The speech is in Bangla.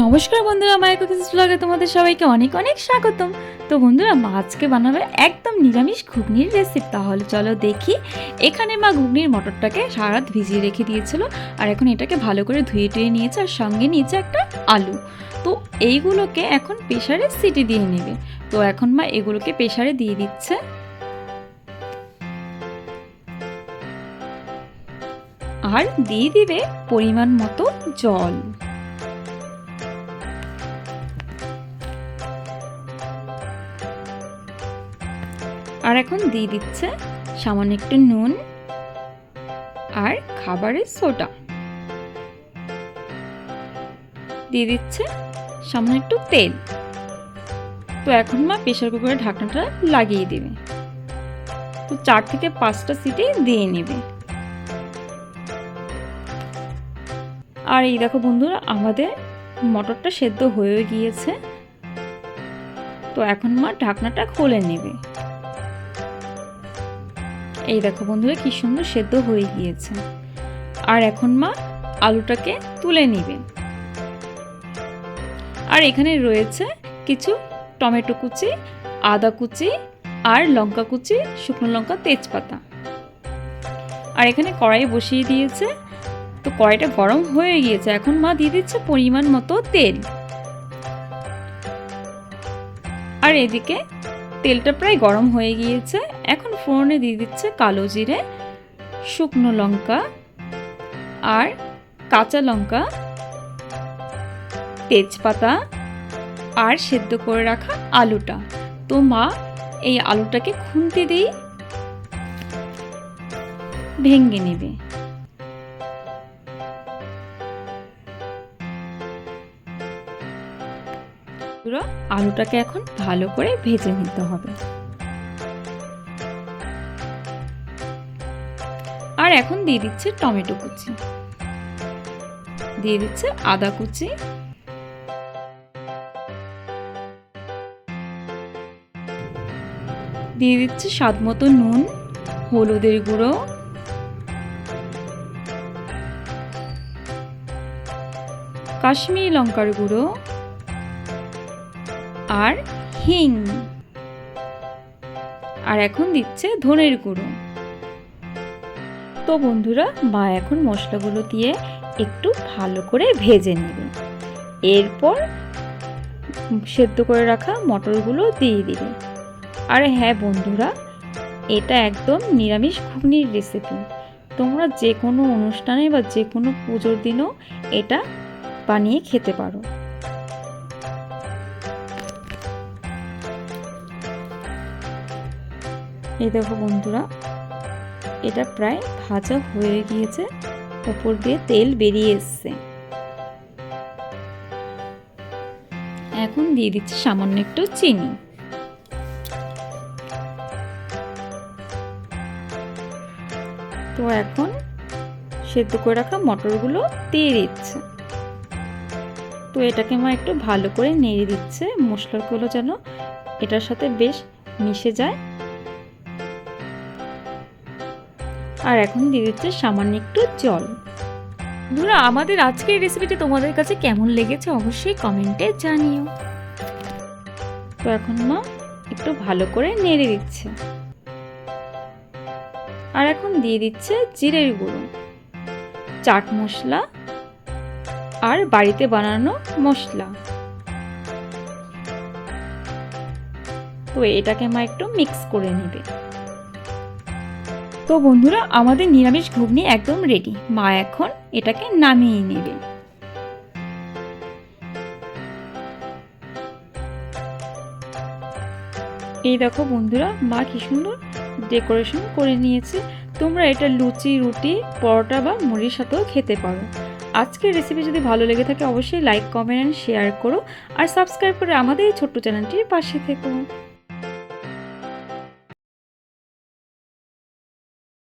নমস্কার বন্ধুরা মায়ের কুকিজ ব্লগে তোমাদের সবাইকে অনেক অনেক স্বাগতম। তো বন্ধুরা, মা আজকে বানাবে একদম নিরামিষ ঘুগনির রেসিপি তাহলে চলো দেখি, এখানে মা ঘুগনির মটরটাকে সারা রাত ভিজিয়ে রেখে দিয়েছিল আর এখন এটাকে ভালো করে ধুয়ে টুয়ে নিয়েছে আর সঙ্গে নিয়েছে একটা আলু। তো এইগুলোকে এখন প্রেশারে সিটি দিয়ে নেবে। তো এখন মা এগুলোকে প্রেশারে দিয়ে দিচ্ছে। আর দিয়ে দিবে পরিমাণ মতো জল। আর এখন দিয়ে দিচ্ছে সামান্য একটু নুন আর খাবারের সোডা। দিয়ে দিচ্ছে সামান্য একটু তেল। তো এখন মা প্রেশার কুকারের ঢাকনাটা লাগিয়ে দেবে। তো চার থেকে পাঁচটা সিটি দিয়ে নেবে। আর এই দেখো বন্ধুরা, আমাদের মটরটা সেদ্ধ হয়ে গিয়েছে। তো এখন মা ঢাকনাটা খুলে নেবে। এই দেখো বন্ধুরা, কি সুন্দর সেদ্ধ হয়ে গিয়েছে। আর এখন মা আলুটাকে তুলে নেবেন আর এখানে রয়েছে কিছু টমেটো কুচি, আদা কুচি আর লঙ্কা কুচি, শুকনো লঙ্কা, তেজপাতা। আর এখানে কড়াই বসিয়ে দিয়েছে। তো কড়াইটা গরম হয়ে গিয়েছে। এখন মা দিয়ে দিচ্ছে পরিমাণ মতো তেল। আর এদিকে তেলটা প্রায় গরম হয়ে গিয়েছে। এখন ফোড়নে দিয়ে দিচ্ছে কালো জিরে, শুকনো লঙ্কা আর কাঁচা লঙ্কা, তেজপাতা আর সেদ্ধ করে রাখা আলুটা। তো মা, এই আলুটাকে খুন্তি দিয়ে ভেঙে নেবে। আলুটাকে এখন ভালো করে ভেজে নিতে হবে। আর এখন দিয়ে দিচ্ছে টমেটো কুচি। দিয়ে দিচ্ছে আদা কুচি। দিয়ে দিচ্ছে স্বাদ মতো নুন, হলুদের গুঁড়ো। কাশ্মীরি লঙ্কার গুঁড়ো। আর হিং। আর এখন দিচ্ছে ধনের গুঁড়ো। তো বন্ধুরা মা এখন মশলাগুলো দিয়ে একটু ভালো করে ভেজে নেবে। এরপর সেদ্ধ করে রাখা মটরগুলো দিয়ে দিবে। আর হ্যাঁ বন্ধুরা, এটা একদম নিরামিষ ঘুগনির রেসিপি তোমরা যে কোনো অনুষ্ঠানে বা যে কোনো পুজোর দিনও এটা বানিয়ে খেতে পারো। এই দেখো বন্ধুরা, এটা প্রায় ভাজা হয়ে গিয়েছে, উপর দিয়ে তেল বেরিয়ে এসছে। এখন দিয়ে দিচ্ছি সামান্য একটু চিনি। তো এখন সেদ্ধ করে রাখা মটরগুলো দিয়ে দিচ্ছে। তো এটাকে মা একটু ভালো করে নেড়ে দিচ্ছে, মশলাগুলো যেন এটার সাথে বেশ মিশে যায়। আর এখন দিয়ে দিচ্ছে সামান্য একটু জল। বন্ধুরা, আমাদের আজকের রেসিপিটি তোমাদের কাছে কেমন লেগেছে অবশ্যই কমেন্টে জানিও। তো এখন মা একটু ভালো করে নেড়ে দিচ্ছে। আর এখন দিয়ে দিচ্ছে জিরের গুঁড়ো, চাট মশলা আর বাড়িতে বানানো মশলা। তো এটাকে মা একটু মিক্স করে নেবে। তো বন্ধুরা, আমাদের নিরামিষ ঘুগনি একদম রেডি মা এখন এটাকে নামিয়ে নেবে। এই দেখো বন্ধুরা, মা কি সুন্দর ডেকোরেশন করে নিয়েছে। তোমরা এটা লুচি, রুটি, পরোটা বা মুড়ির সাথেও খেতে পারো। আজকের রেসিপি যদি ভালো লেগে থাকে, অবশ্যই লাইক কমেন্ট শেয়ার করো। আর সাবস্ক্রাইব করে আমাদের এই ছোট্ট চ্যানেলটির পাশে থেকো।